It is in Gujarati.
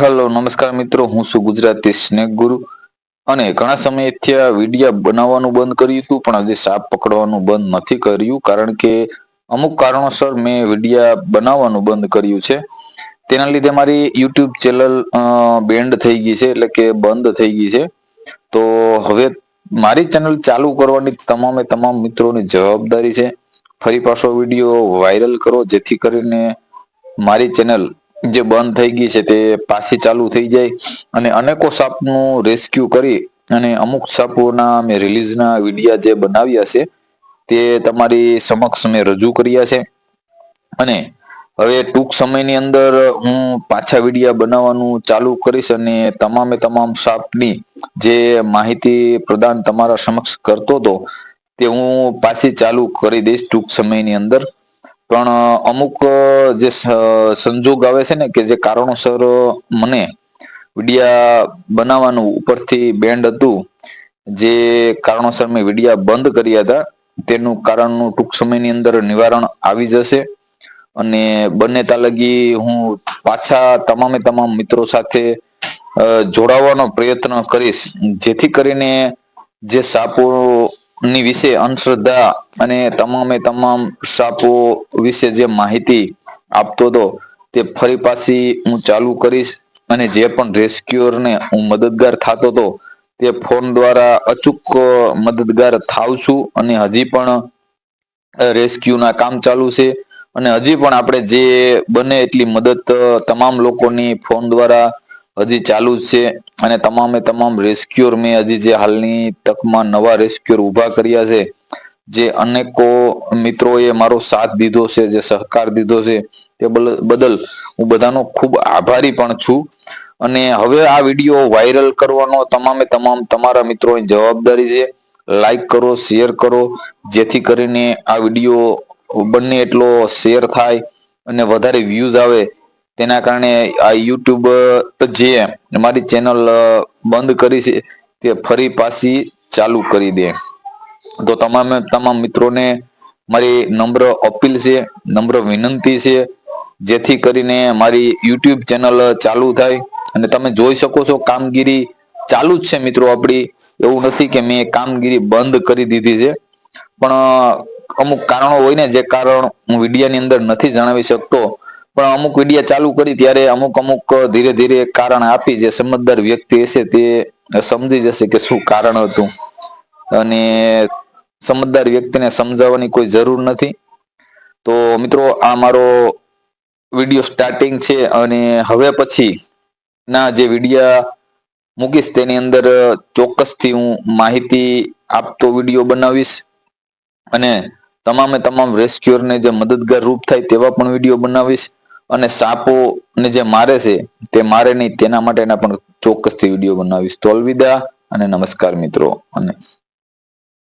હેલો, નમસ્કાર મિત્રો, હું છું ગુજરાતી સ્નેક ગુરુ અને ઘણા સમયથી આ વિડીયા બનાવવાનું બંધ કર્યું હતું, પણ હજી સાપ પકડવાનું બંધ નથી કર્યું, કારણ કે અમુક કારણોસર મેં વિડીયા બનાવવાનું બંધ કર્યું છે. તેના લીધે મારી યુટ્યુબ ચેનલ બેન્ડ થઈ ગઈ છે, એટલે કે બંધ થઈ ગઈ છે. તો હવે મારી ચેનલ ચાલુ કરવાની તમામે તમામ મિત્રોની જવાબદારી છે. ફરી પાછો વીડિયો વાયરલ કરો, જેથી કરીને મારી ચેનલ જે બંધ થઈ ગઈ છે તે પાછી ચાલુ થઈ જાય. અને અનેકો સાપનું રેસ્ક્યુ કરી અને અમુક સાપોના મેં રિલીઝના વિડીયા જે બનાવ્યા છે, તે તમારી સમક્ષ મેં રજૂ કર્યા છે. અને હવે ટૂંક સમયની અંદર હું પાછા વિડીયા બનાવવાનું ચાલુ કરીશ અને તમામે તમામ સાપની જે માહિતી પ્રદાન તમારા સમક્ષ કરતો હતો, તે હું પાછી ચાલુ કરી દઈશ ટૂંક સમયની અંદર. પણ અમુક જે સંજોગ આવે છે ને કે જે કારણોસર મને વિડિયા બનાવવાનું ઉપરથી બેન્ડ હતું, જે કારણોસર મેં વિડિયા બંધ કર્યા હતા, તેનું કારણનું ટૂંક સમયની અંદર નિવારણ આવી જશે અને બંને તાલગી હું પાછા તમામે તમામ મિત્રો સાથે જોડાવાનો પ્રયત્ન કરીશ, જેથી કરીને જે સાપો ની વિશે અંધશ્રદ્ધા અને તમામે તમામ સાપો વિશે જે માહિતી આપતો હતો, તે ફરી પાછી હું ચાલુ કરીશ અને જે પણ રેસ્ક્યુઅર ને હું મદદગાર થતો હતો, તે ફોન દ્વારા અચૂક મદદગાર થાવ છું અને હજી પણ રેસ્ક્યુ ના કામ ચાલુ છે અને હજી પણ આપણે જે બને એટલી મદદ તમામ લોકોની ફોન દ્વારા હજી ચાલુ જ છે અને તમામે તમામ રેસ્ક્યુર મેં હજી જે હાલની તકમાં નવા રેસ્ક્યુર ઊભા કર્યા છે, જે અનેકો મિત્રોએ મારો સાથ દીધો છે, જે સહકાર દીધો છે, તે બદલ હું બધાનો ખૂબ આભારી પણ છું. અને હવે આ વીડિયો વાયરલ કરવાનો તમામે તમામ તમારા મિત્રોની જવાબદારી છે. લાઈક કરો શેર કરો, જેથી કરીને આ વીડિયો બંને એટલો શેર થાય અને વધારે વ્યૂઝ આવે તેના કારણે આ યુટ્યુબ જે મારી ચેનલ બંધ કરી છે, તે ફરી પાછી ચાલુ કરી દે. તો તમામે, તમામ મિત્રોને મારી નમ્ર અપીલ છે, નમ્ર વિનંતી છે, જેથી કરીને મારી યુટ્યુબ ચેનલ ચાલુ થાય. અને તમે જોઈ શકો છો, કામગીરી ચાલુ જ છે મિત્રો આપણી એવું નથી કે મેં કામગીરી બંધ કરી દીધી છે. પણ અમુક કારણો હોય ને, જે કારણ હું વિડીયાની અંદર નથી જણાવી શકતો પણ અમુક વિડીયા ચાલુ કરી ત્યારે અમુક અમુક ધીરે ધીરે કારણ આપી જે સમજદાર વ્યક્તિ હશે તે સમજી જશે કે શું કારણ હતું. અને સમજદાર વ્યક્તિને સમજાવવાની કોઈ જરૂર નથી. તો મિત્રો, આ મારો વીડિયો સ્ટાર્ટિંગ છે અને હવે પછી ના જે વિડીયા મૂકીશ તેની અંદર ચોક્કસથી હું માહિતી આપતો વીડિયો બનાવીશ. અને તમામે તમામ રેસ્ક્યુઅરને જે મદદગાર રૂપ થાય તેવા પણ વીડિયો બનાવીશ. અને સાપો ને જે મારે છે, તે મારે નહીં, તેના માટેના પણ ચોક્કસથી વીડિયો બનાવીશ. તો અલવિદા અને નમસ્કાર મિત્રો. અને